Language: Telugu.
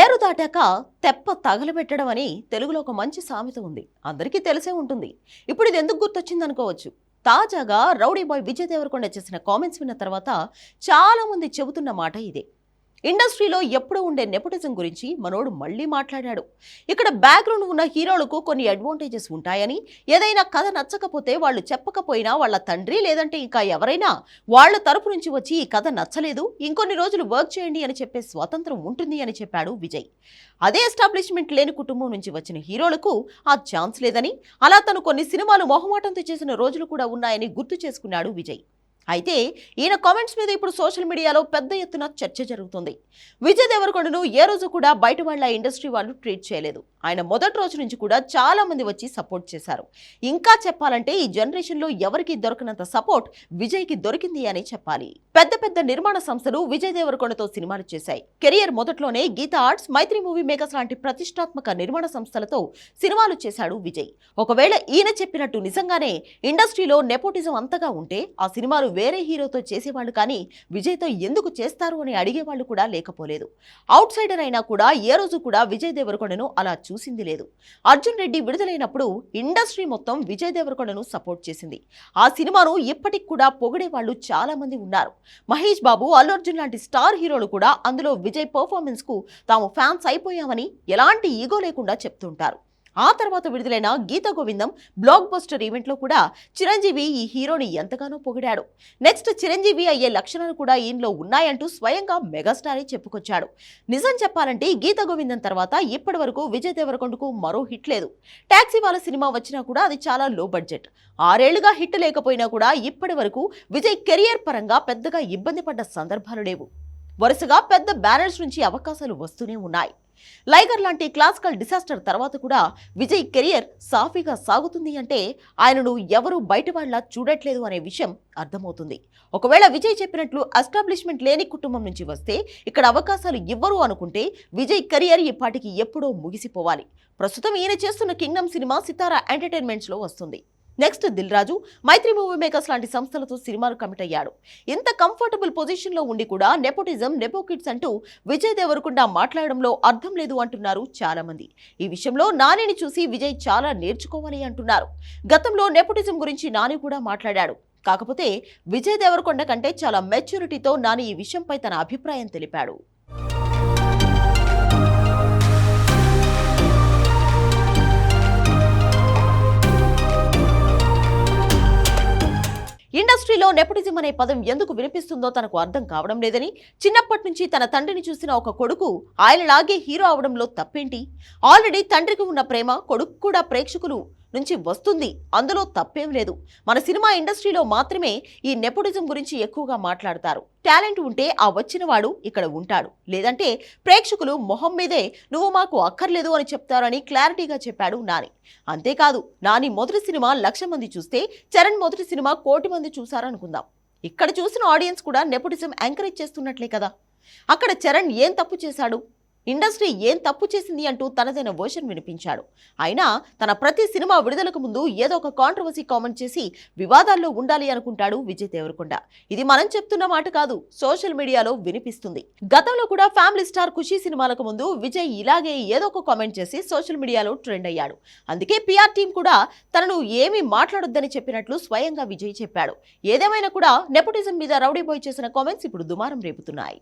ఏరు దాటాక తెప్ప తగలబెట్టడం అని తెలుగులో ఒక మంచి సామెత ఉంది. అందరికీ తెలిసే ఉంటుంది. ఇప్పుడు ఇది ఎందుకు గుర్తొచ్చింది అనుకోవచ్చు తాజాగా రౌడీ బాయ్ విజయ్ దేవరకొండ చేసిన కామెంట్స్ విన్న తర్వాత చాలామంది చెబుతున్న మాట ఇదే. ఇండస్ట్రీలో ఎప్పుడూ ఉండే నెపోటిజం గురించి మనోడు మళ్ళీ మాట్లాడాడు. ఇక్కడ బ్యాక్గ్రౌండ్ ఉన్న హీరోలకు కొన్ని అడ్వాంటేజెస్ ఉంటాయని ఏదైనా కథ నచ్చకపోతే వాళ్ళు చెప్పకపోయినా వాళ్ళ తండ్రి లేదంటే ఇంకా ఎవరైనా వాళ్ళ తరపు నుంచి వచ్చి ఈ కథ నచ్చలేదు ఇంకొన్ని రోజులు వర్క్ చేయండి అని చెప్పే స్వాతంత్రం ఉంటుంది అని చెప్పాడు విజయ్. అదే ఎస్టాబ్లిష్మెంట్ లేని కుటుంబం నుంచి వచ్చిన హీరోలకు ఆ ఛాన్స్ లేదని అలా తను కొన్ని సినిమాలు మొహమాటంతో చేసిన రోజులు కూడా ఉన్నాయని గుర్తు చేసుకున్నాడు విజయ్. అయితే ఈయన కామెంట్స్ మీద ఇప్పుడు సోషల్ మీడియాలో పెద్ద ఎత్తున చర్చ జరుగుతుంది. విజయ్ దేవరకొండను ఏ రోజు కూడా బయట వాళ్ళ ఇండస్ట్రీ వాళ్ళు ట్రీట్ చేయలేదు. ఆయన మొదటి రోజు నుంచి కూడా చాలా మంది వచ్చి సపోర్ట్ చేశారు. ఇంకా చెప్పాలంటే ఈ జనరేషన్లో ఎవరికి దొరకనంత సపోర్ట్ విజయ్కి దొరికింది అని చెప్పాలి. పెద్ద పెద్ద నిర్మాణ సంస్థలు విజయ్ దేవరకొండతో సినిమాలు చేశాయి. కెరియర్ మొదట్లోనే Geetha Arts Mythri Movie Makers లాంటి ప్రతిష్టాత్మక నిర్మాణ సంస్థలతో సినిమాలు చేశాడు విజయ్. ఒకవేళ ఈయన చెప్పినట్టు నిజంగానే ఇండస్ట్రీలో నెపోటిజం అంతగా ఉంటే ఆ సినిమాలు వేరే హీరోతో చేసేవాళ్ళు కానీ విజయ్తో ఎందుకు చేస్తారు అని అడిగేవాళ్ళు కూడా లేకపోలేదు. అవుట్ సైడర్ అయినా కూడా ఏ రోజు కూడా విజయ్ దేవరకొండను అలా చూసింది లేదు. అర్జున్ రెడ్డి విడుదలైనప్పుడు ఇండస్ట్రీ మొత్తం విజయ్ దేవరకొండను సపోర్ట్ చేసింది. ఆ సినిమాను ఇప్పటికి కూడా పొగిడే వాళ్ళు చాలా మంది ఉన్నారు. మహేష్ బాబు అల్లు అర్జున్ లాంటి స్టార్ హీరోలు కూడా అందులో విజయ్ పర్ఫార్మెన్స్కు తాము ఫ్యాన్స్ అయిపోయామని ఎలాంటి ఈగో లేకుండా చెప్తుంటారు. ఆ తర్వాత విడుదలైన గీత గోవిందం బ్లాక్ బస్టర్ ఈవెంట్లో కూడా చిరంజీవి ఈ హీరోని ఎంతగానో పొగిడాడు. నెక్స్ట్ చిరంజీవి అయ్యే లక్షణాలు కూడా ఈయనలో ఉన్నాయంటూ స్వయంగా మెగాస్టారే చెప్పుకొచ్చాడు. నిజం చెప్పాలంటే గీత గోవిందం తర్వాత ఇప్పటి వరకు విజయ్ దేవరకొండకు మరో హిట్ లేదు. ట్యాక్సీ వాళ్ళ సినిమా వచ్చినా కూడా అది చాలా లో బడ్జెట్ ఆరేళ్ళుగా హిట్ లేకపోయినా కూడా ఇప్పటి వరకు విజయ్ కెరియర్ పరంగా పెద్దగా ఇబ్బంది పడ్డ సందర్భాలు లేవు. వరుసగా పెద్ద బ్యానర్స్ నుంచి అవకాశాలు వస్తూనే ఉన్నాయి. లైగర్ లాంటి క్లాసికల్ డిసాస్టర్ తర్వాత కూడా విజయ్ కెరియర్ సాఫీగా సాగుతుంది అంటే ఆయనను ఎవరు బయట వాళ్ళ చూడట్లేదు అనే విషయం అర్థమవుతుంది. ఒకవేళ విజయ్ చెప్పినట్లు ఎస్టాబ్లిష్మెంట్ లేని కుటుంబం నుంచి వస్తే ఇక్కడ అవకాశాలు ఇవ్వరు అనుకుంటే విజయ్ కెరియర్ ఇప్పటికి ఎప్పుడో ముగిసిపోవాలి. ప్రస్తుతం ఈయన చేస్తున్న కింగ్డమ్ సినిమా సితారా ఎంటర్టైన్మెంట్స్లో వస్తుంది. Next Dil Raju Mythri Movie Makers లాంటి సంస్థలతో సినిమాలు కమిట్ అయ్యాడు. ఇంత కంఫర్టబుల్ పొజిషన్లో ఉండి కూడా నెపోటిజం నెపోకిడ్స్ అంటూ విజయ్ దేవరకొండ మాట్లాడడంలో అర్థం లేదు అంటున్నారు చాలా మంది ఈ విషయంలో నానిని చూసి విజయ్ చాలా నేర్చుకోవాలి అంటున్నారు. గతంలో నెపోటిజం గురించి నాని కూడా మాట్లాడాడు. కాకపోతే విజయ్ దేవరకొండ కంటే చాలా మెచ్యూరిటీతో నాని ఈ విషయంపై తన అభిప్రాయం తెలిపాడు. ఇండస్ట్రీలో నెపటిజం అనే పదం ఎందుకు వినిపిస్తుందో తనకు అర్థం కావడం లేదని చిన్నప్పటి నుంచి తన తండ్రిని చూసిన ఒక కొడుకు ఆయనలాగే హీరో అవడంలో తప్పేంటి? ఆల్రెడీ తండ్రికి ఉన్న ప్రేమ కొడుకు కూడా ప్రేక్షకులు నుంచి వస్తుంది. అందులో తప్పేం లేదు. మన సినిమా ఇండస్ట్రీలో మాత్రమే ఈ నెపోటిజం గురించి ఎక్కువగా మాట్లాడతారు. టాలెంట్ ఉంటే ఆ వచ్చిన వాడు ఇక్కడ ఉంటాడు. లేదంటే ప్రేక్షకులు మొహం మీదే నువ్వు మాకు అక్కర్లేదు అని చెప్తారని క్లారిటీగా చెప్పాడు నాని. అంతేకాదు నాని మొదటి సినిమా లక్ష మంది చూస్తే చరణ్ మొదటి సినిమా కోటి మంది చూశారనుకుందాం. ఇక్కడ చూసిన ఆడియన్స్ కూడా నెపోటిజం ఎంకరేజ్ చేస్తున్నట్లే కదా. అక్కడ చరణ్ ఏం తప్పు చేశాడు? ఇండస్ట్రీ ఏం తప్పు చేసింది అంటూ తనదైన వర్షన్ వినిపించాడు. అయినా తన ప్రతి సినిమా విడుదలకు ముందు ఏదో ఒక కాంట్రవర్సీ కామెంట్ చేసి వివాదాల్లో ఉండాలి అనుకుంటాడు విజయ్ దేవరకొండ. ఇది మనం చెప్తున్న మాట కాదు సోషల్ మీడియాలో వినిపిస్తుంది. గతంలో కూడా ఫ్యామిలీ స్టార్ ఖుషీ సినిమాలకు ముందు విజయ్ ఇలాగే ఏదో ఒక కామెంట్ చేసి సోషల్ మీడియాలో ట్రెండ్ అయ్యాడు. అందుకే పిఆర్ టీం కూడా తనను ఏమీ మాట్లాడొద్దని చెప్పినట్లు స్వయంగా విజయ్ చెప్పాడు. ఏదేమైనా కూడా నెపోటిజం మీద రౌడీ బాయ్ చేసిన కామెంట్స్ ఇప్పుడు దుమారం రేపుతున్నాయి.